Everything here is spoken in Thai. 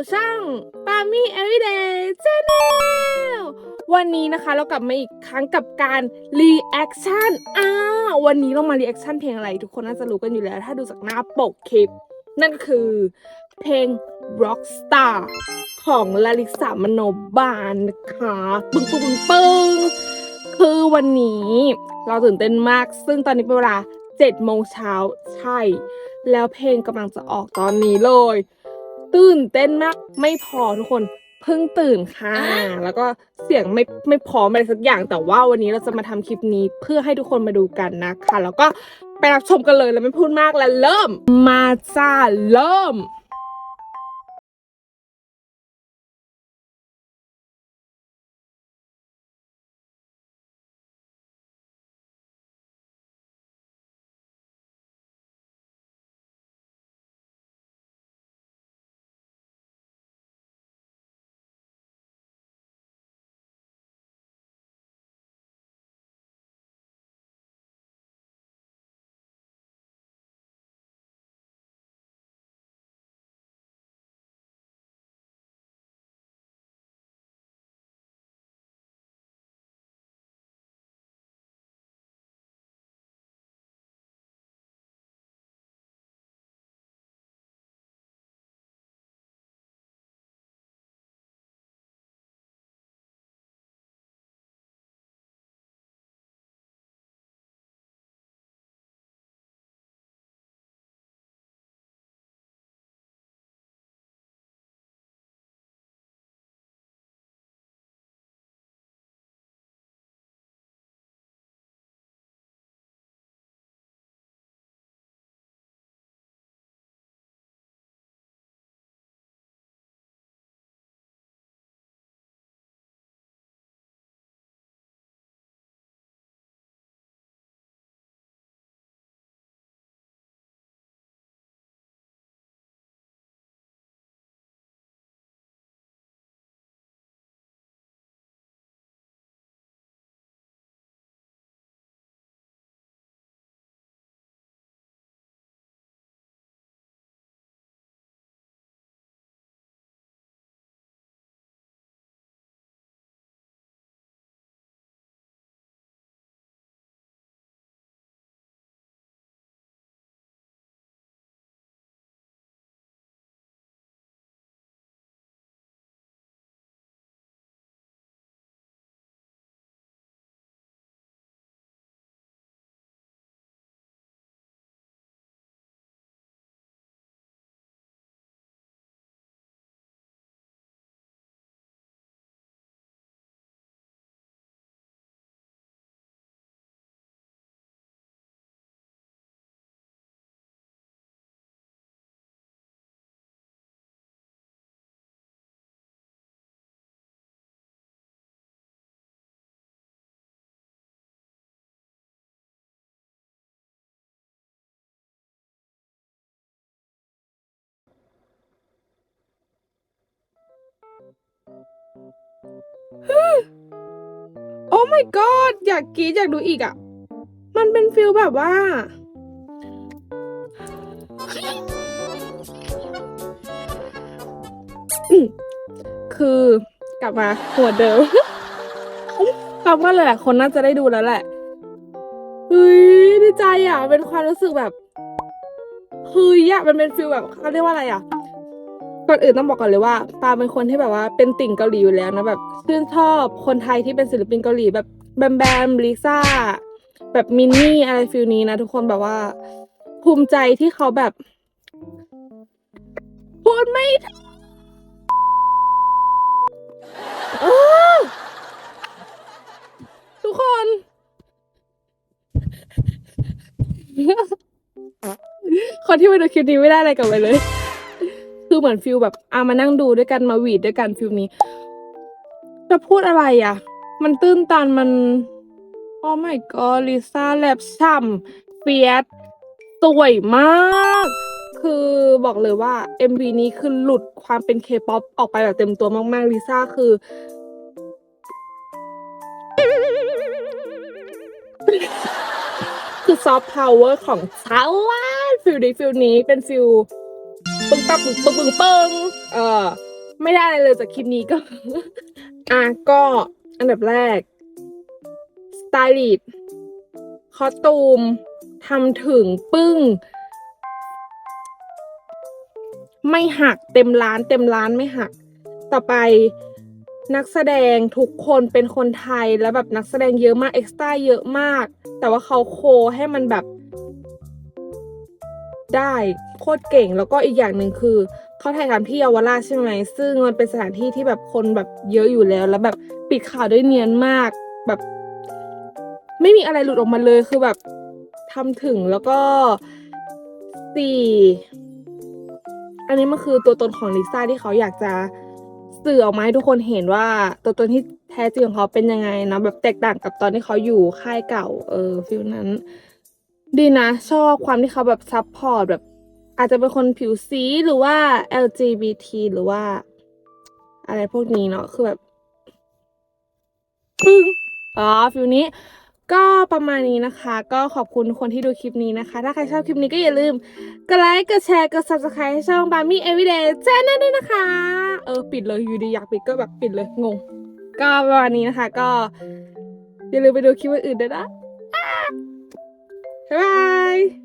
สู่ช่อง p a m i Everyday Channel วันนี้นะคะเรากลับมาอีกครั้งกับการ reaction อ่าวันนี้เรามา reaction เพลงอะไร ทุกคนน่าจะรู้กันอยู่แล้ว ถ้าดูจากหน้าปกคลิป นั่นก็คือเพลง Rockstar ของลาลิสามโนบาลนะคะปึ้งปึ้งปึ้งปึ้งคือวันนี้เราตื่นเต้นมาก ซึ่งตอนนี้เป็นเวลา7โมงเช้าใช่ แล้วเพลงกำลังจะออกตอนนี้เลย ตื่นเต้นมากไม่พอทุกคนเพิ่งตื่นค่ะ แล้วก็เสียงไม่ไม่พร้อมอะไรสักอย่างแต่ว่าวันนี้เราจะมาทำคลิปนี้เพื่อให้ทุกคนมาดูกันนะคะ แล้วก็ไปรับชมกันเลยแล้วไม่พูดมากแล้วเริ่ม มาจ้าเริ่ม โอ้ my god อยากกรีดอยากดูอีกอะ มันเป็นฟิลแบบว่า คือกลับมาหัวเดิมคำว่าหลายคนน่าจะได้ดูแล้วแหละเฮ้ยดีใจอะ เป็นความรู้สึกแบบเฮ้ยอะมันเป็นฟิลแบบเขาเรียกว่าอะไรอะ ก่อนอื่นต้องบอกก่อนเลยว่าปาเป็นคนที่แบบว่าเป็นติ่งเกาหลีอยู่แล้วนะแบบชื่นชอบคนไทยที่เป็นศิลปินเกาหลีแบบแบมแบมลิซ่าแบบมินนี่อะไรฟิลนี้นะทุกคนแบบว่า ภูมิใจที่เขาแบบ พูดไม่ทุกคน คนที่มาดูคลิปนี้ไม่ได้อะไรกลับไปเลย คือเหมือนฟิลแบบอามานั่งดูด้วยกันมาหวีดด้วยกันฟิลนี้ จะพูดอะไรอะ มันตื้นตันมันโอ้ my god ลิซ่าแลบช่ำเฟียสสวยมาก คือบอกเลยว่า MV นี้คือหลุดความเป็น K-POP อปออกไปแบบเต็มตัวมากๆลิซ่าคือคือซอฟต์พาวเวอร์ของชาวลาฟิลนี้ฟิลนี้เป็นฟิล ปึ้งปังปึ้งปึ้งปึ้งปึ้งเออไม่ได้อะไรเลยจากคลิปนี้ก็ อะก็อันดับแรกสไตลิสคอสตูมทำถึงปึ้ง ไม่หักเต็มร้านเต็มร้านไม่หัก ต่อไปนักแสดงทุกคนเป็นคนไทยแล้วแบบนักแสดงเยอะมากเอ็กซ์ต้าเยอะมาก แต่ว่าเขาโคให้มันแบบ ได้โคตรเก่งแล้วก็อีกอย่างหนึ่งคือเขาถ่ายทำที่เยาวราชใช่ไหมซึ่งมันเป็นสถานที่ที่แบบคนแบบเยอะอยู่แล้ว แล้วแบบปิดข่าวได้เนียนมากแบบ ไม่มีอะไรหลุดออกมาเลยคือแบบทำถึงแล้วก็สี่อันนี้มันคือตัวตนของลิซ่าที่เขาอยากจะสื่อออกมาให้ทุกคนเห็นว่า ตัวตนที่แท้จริงของเขาเป็นยังไงนะแบบแตกต่างกับตอนที่เขาอยู่ค่ายเก่าเออฟิลนั้น ดีนะ ชอบความที่เขาแบบซับพอร์ตแบบ อาจจะเป็นคนผิวสีหรือว่า LGBT หรือว่า อะไรพวกนี้เนาะคือแบบอ๋อฟิลนี้ก็ประมาณนี้นะคะ ก็ขอบคุณคนที่ดูคลิปนี้นะคะ ถ้าใครชอบคลิปนี้ก็อย่าลืม กดไลค์ กดแชร์ กด subscribe ให้ช่อง b a m i Everyday Channel ด้วยนะคะ เออ ปิดเลยอยู่ดีอยากปิดก็แบบปิดเลยงง ก็ประมาณนี้นะคะ ก็ อย่าลืมไปดูคลิปอื่นด้วยนะ Bye.